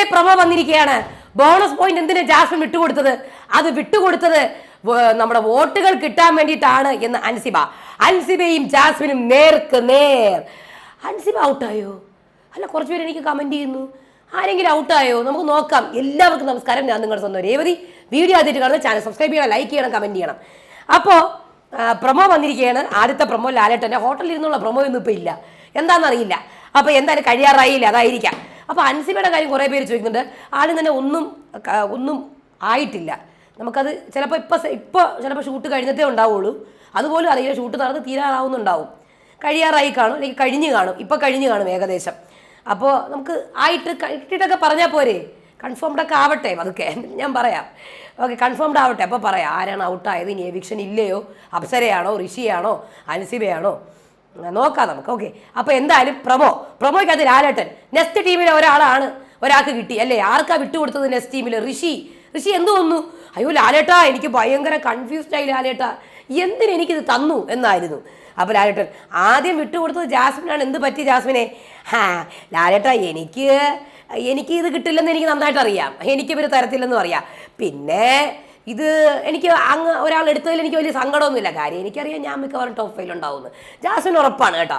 ആദ്യത്തെ പ്രമോ വന്നിരിക്കുകയാണ്. Bonus point എന്തിനാ ജാസ്മിൻ വിട്ടുകൊടുത്തത്? അത് വിട്ടുകൊടുത്തത് നമ്മുടെ വോട്ടുകൾ കിട്ടാൻ വേണ്ടിയിട്ടാണ് എന്ന് അൻസിബ. അൻസിബയും ജാസ്മിനും നേർക്ക് നേർ. അൻസിബ ഔട്ടായോ? അല്ല കുറച്ച് പേര് എനിക്ക് കമന്റ് ചെയ്യുന്നു. ആരെങ്കിലും ഔട്ടായോ? നമുക്ക് നോക്കാം. എല്ലാവർക്കും നമസ്കാരം. ഞാൻ നിങ്ങളുടെ സ്വന്തം രേവതി. വീഡിയോ ആദ്യമായിട്ട് കാണുന്ന ചാനൽ സബ്സ്ക്രൈബ് ചെയ്യണം ലൈക്ക് ചെയ്യണം കമന്റ് ചെയ്യണം. അപ്പോൾ പ്രൊമോ വന്നിരിക്കുകയാണ്. ആദ്യത്തെ പ്രൊമോ ലാലേട്ടന്റെ ഹോട്ടലിൽ ഇരുന്നുള്ള പ്രൊമോ ഒന്നും ഇപ്പോൾ ഇല്ല എന്താണെന്നറിയില്ല അപ്പോൾ എന്തായാലും കഴിയാറായില്ല? അതായിരിക്കാം. അപ്പോൾ അൻസിബയുടെ കാര്യം കുറേ പേര് ചോദിക്കുന്നുണ്ട്. ആദ്യം തന്നെ ഒന്നും ഒന്നും ആയിട്ടില്ല. നമുക്കത് ചിലപ്പോൾ ഇപ്പോൾ ഇപ്പോൾ ചിലപ്പോൾ ഷൂട്ട് കഴിഞ്ഞിട്ടേ ഉണ്ടാവുള്ളൂ. അതുപോലെ അറിയില്ല ഷൂട്ട് നടന്ന് തീരാറാവുന്നുണ്ടാവും. കഴിയാറായി കാണും അല്ലെങ്കിൽ കഴിഞ്ഞ് കാണും. ഇപ്പോൾ കഴിഞ്ഞ് കാണും ഏകദേശം. അപ്പോൾ നമുക്ക് ആയിട്ട് കിട്ടിയിട്ടൊക്കെ പറഞ്ഞാൽ പോരെ. കൺഫേംഡ് ഒക്കെ ആവട്ടെ അതൊക്കെ ഞാൻ പറയാം. ഓക്കെ കൺഫേംഡ് ആവട്ടെ. അപ്പോൾ പറയാം ആരാണ് ഔട്ടായത് ഇനി എവിക്ഷൻ ഇല്ലയോ? അപ്സരയാണോ? ഋഷിയാണോ? അൻസിബയാണോ നോക്കാം നമുക്ക്. ഓക്കെ അപ്പോൾ എന്തായാലും പ്രമോ. പ്രമോയ്ക്ക് പ്രമോയ്ക്കകത്ത് ലാലേട്ടൻ. നെസ്റ്റ് ടീമിലെ ഒരാളാണ് ഒരാൾക്ക് കിട്ടി. അല്ലേ? ആർക്കാ വിട്ടുകൊടുത്തത് നെസ്റ്റ് ടീമിൽ ഋഷി. ഋഷി എന്ത് വന്നു? അയ്യോ ലാലേട്ടാ എനിക്ക് ഭയങ്കര കൺഫ്യൂസ്ഡ് ആയി ലാലേട്ടാ. എന്തിന് എനിക്കിത് തന്നു എന്നായിരുന്നു. അപ്പോൾ ലാലേട്ടൻ ആദ്യം വിട്ടുകൊടുത്തത് ജാസ്മിനാണ്. എന്ത് പറ്റി ജാസ്മിനെ? ഹാ ലാലേട്ടാ എനിക്ക് എനിക്ക് ഇത് കിട്ടില്ലെന്ന് എനിക്ക് നന്നായിട്ട് അറിയാം എനിക്ക് ഇവർ തരത്തില്ലെന്നും അറിയാം. പിന്നെ ഇത് എനിക്ക് അങ്ങ് ഒരാൾ എടുത്തതിൽ എനിക്ക് വലിയ സങ്കടമൊന്നുമില്ല. കാര്യം എനിക്കറിയാം ഞാൻ മിക്കവാറും ടോപ്പ് ഫൈൽ ഉണ്ടാവുമെന്ന്. ജാസ്മിൻ ഉറപ്പാണ് കേട്ടോ.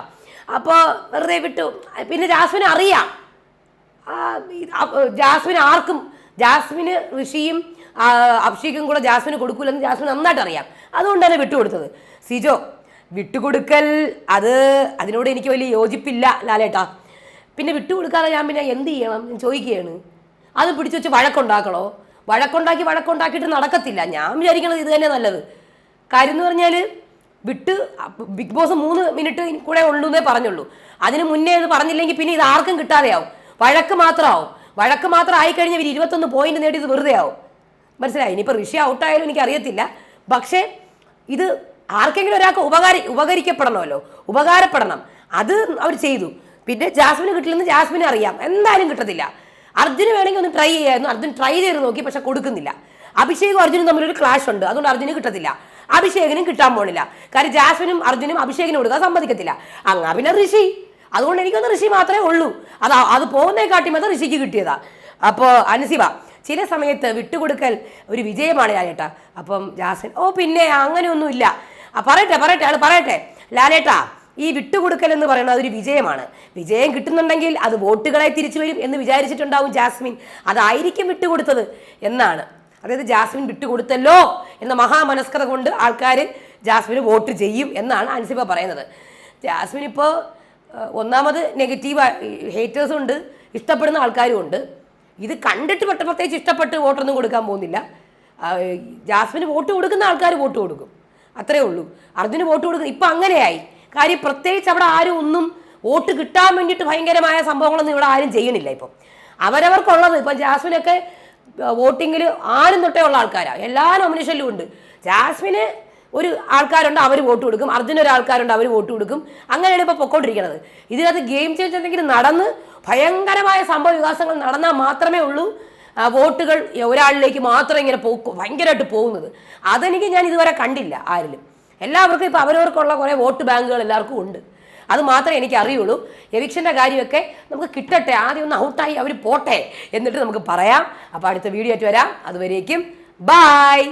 അപ്പോൾ വെറുതെ വിട്ടു. പിന്നെ ജാസ്മിൻ അറിയാം. ജാസ്മിൻ ആർക്കും ജാസ്മിന് ഋഷിയും അഭിഷേകും കൂടെ ജാസ്മിന് കൊടുക്കൂലെന്ന് ജാസ്മിൻ നന്നായിട്ട് അറിയാം. അതുകൊണ്ട് തന്നെ വിട്ടുകൊടുത്തത് സിജോ വിട്ടുകൊടുക്കൽ അത് അതിനോട് എനിക്ക് വലിയ യോജിപ്പില്ല ലാലേട്ടാ. പിന്നെ വിട്ടുകൊടുക്കാതെ ഞാൻ പിന്നെ എന്ത് ചെയ്യണം? ചോദിക്കുകയാണ്. അത് പിടിച്ചു വെച്ച് വഴക്കുണ്ടാക്കണോ? വഴക്കുണ്ടാക്കി വഴക്കുണ്ടാക്കിയിട്ട് നടക്കത്തില്ല. ഞാൻ വിചാരിക്കണത് ഇത് തന്നെ നല്ലത്. കാര്യം എന്ന് പറഞ്ഞാൽ വിട്ട് ബിഗ് ബോസ് മൂന്ന് മിനിറ്റ് കൂടെ ഉള്ളൂ എന്നേ പറഞ്ഞുള്ളൂ. അതിന് മുന്നേ ഇത് പറഞ്ഞില്ലെങ്കിൽ പിന്നെ ഇത് ആർക്കും കിട്ടാതെയാവും. വഴക്ക് മാത്രമാവും. വഴക്ക് മാത്രം ആയിക്കഴിഞ്ഞാൽ ഇവർ ഇരുപത്തൊന്ന് പോയിന്റ് നേടി ഇത് വെറുതെ ആവും. മനസ്സിലായി? ഇനിയിപ്പോൾ ഋഷി ഔട്ടായാലും എനിക്ക് അറിയത്തില്ല. പക്ഷേ ഇത് ആർക്കെങ്കിലും ഒരാൾക്ക് ഉപകാരി ഉപകരിക്കപ്പെടണമല്ലോ. ഉപകാരപ്പെടണം. അത് അവർ ചെയ്തു. പിന്നെ ജാസ്മിന് കിട്ടില്ലെന്ന് ജാസ്മിന് അറിയാം. എന്തായാലും കിട്ടത്തില്ല. അർജുന് വേണമെങ്കിൽ ഒന്ന് ട്രൈ ചെയ്യായിരുന്നു. അർജുൻ ട്രൈ ചെയ്ത് നോക്കി പക്ഷെ കൊടുക്കുന്നില്ല. അഭിഷേകും അർജുനും തമ്മിലൊരു ക്ലാഷ് ഉണ്ട്. അതുകൊണ്ട് അർജുന് കിട്ടത്തില്ല. അഭിഷേകിനും കിട്ടാൻ പോണില്ല. കാര്യം ജാസ്മിനും അർജുനും അഭിഷേകിനും കൊടുക്കാൻ സമ്മതിക്കത്തില്ല. അങ്ങ പിന്നെ ഋഷി. അതുകൊണ്ട് എനിക്കൊന്ന് ഋഷി മാത്രമേ ഉള്ളൂ. അത് അത് പോകുന്നതിനെക്കാട്ടി മാത്രം ഋഷിക്ക് കിട്ടിയതാ. അപ്പോൾ അനുസിവ ചില സമയത്ത് വിട്ടുകൊടുക്കൽ ഒരു വിജയമാണ് ലാലേട്ട. അപ്പം ജാസ്മിൻ ഓ പിന്നെ അങ്ങനെയൊന്നുമില്ല. പറയട്ടെ പറയട്ടെ ആൾ പറയട്ടെ. ലാലേട്ടാ ഈ വിട്ടുകൊടുക്കൽ എന്ന് പറയുന്നത് അതൊരു വിജയമാണ്. വിജയം കിട്ടുന്നുണ്ടെങ്കിൽ അത് വോട്ടുകളായി തിരിച്ചു വരും എന്ന് വിചാരിച്ചിട്ടുണ്ടാവും ജാസ്മിൻ. അതായിരിക്കും വിട്ടുകൊടുത്തത് എന്നാണ്. അതായത് ജാസ്മിൻ വിട്ടുകൊടുത്തല്ലോ എന്ന മഹാമനസ്കത കൊണ്ട് ആൾക്കാർ ജാസ്മിന് വോട്ട് ചെയ്യും എന്നാണ് അൻസിബ പറയുന്നത്. ജാസ്മിൻ ഇപ്പോൾ ഒന്നാമത് നെഗറ്റീവ് ഹേറ്റേഴ്സും ഉണ്ട് ഇഷ്ടപ്പെടുന്ന ആൾക്കാരും ഉണ്ട്. ഇത് കണ്ടിട്ട് പെട്ട പ്രത്യേകിച്ച് ഇഷ്ടപ്പെട്ട് വോട്ടൊന്നും കൊടുക്കാൻ പോകുന്നില്ല. ജാസ്മിന് വോട്ട് കൊടുക്കുന്ന ആൾക്കാർ വോട്ട് കൊടുക്കും. അത്രേ ഉള്ളൂ. അർജുന് വോട്ട് കൊടുക്കുന്ന ഇപ്പം അങ്ങനെയായി. കാര്യം പ്രത്യേകിച്ച് അവിടെ ആരും ഒന്നും വോട്ട് കിട്ടാൻ വേണ്ടിയിട്ട് ഭയങ്കരമായ സംഭവങ്ങളൊന്നും ഇവിടെ ആരും ചെയ്യണില്ല ഇപ്പം. അവരവർക്കുള്ളത് ഇപ്പം ജാസ്മിനൊക്കെ വോട്ടിങ്ങിൽ ആരും തൊട്ടേ ഉള്ള ആൾക്കാരാണ് എല്ലാ നോമിനേഷനിലും ഉണ്ട്. ജാസ്മിന് ഒരു ആൾക്കാരുണ്ട് അവർ വോട്ട് കൊടുക്കും. അർജുന ഒരു ആൾക്കാരുണ്ട് അവർ വോട്ട് കൊടുക്കും. അങ്ങനെയാണ് ഇപ്പോൾ പൊക്കോണ്ടിരിക്കുന്നത് ഇതിനകത്ത് ഗെയിം ചേഞ്ച് എന്തെങ്കിലും നടന്ന് ഭയങ്കരമായ സംഭവ വികാസങ്ങൾ നടന്നാൽ മാത്രമേ ഉള്ളൂ വോട്ടുകൾ ഒരാളിലേക്ക് മാത്രം ഇങ്ങനെ പോ ഭയങ്കരമായിട്ട് പോകുന്നത്. അതെനിക്ക് ഞാൻ ഇതുവരെ കണ്ടില്ല ആരിലും. എല്ലാവർക്കും ഇപ്പോൾ അവരവർക്കുള്ള കുറേ വോട്ട് ബാങ്കുകൾ എല്ലാവർക്കും ഉണ്ട്. അത് മാത്രമേ എനിക്ക് അറിയുള്ളൂ. എവിക്ഷന്റെ കാര്യമൊക്കെ നമുക്ക് കിട്ടട്ടെ. ആദ്യം ഒന്ന് ഔട്ടായി അവർ പോട്ടെ എന്നിട്ട് നമുക്ക് പറയാം. അപ്പോൾ അടുത്ത വീഡിയോ ആയിട്ട് വരാം. അതുവരേക്കും. ബായ്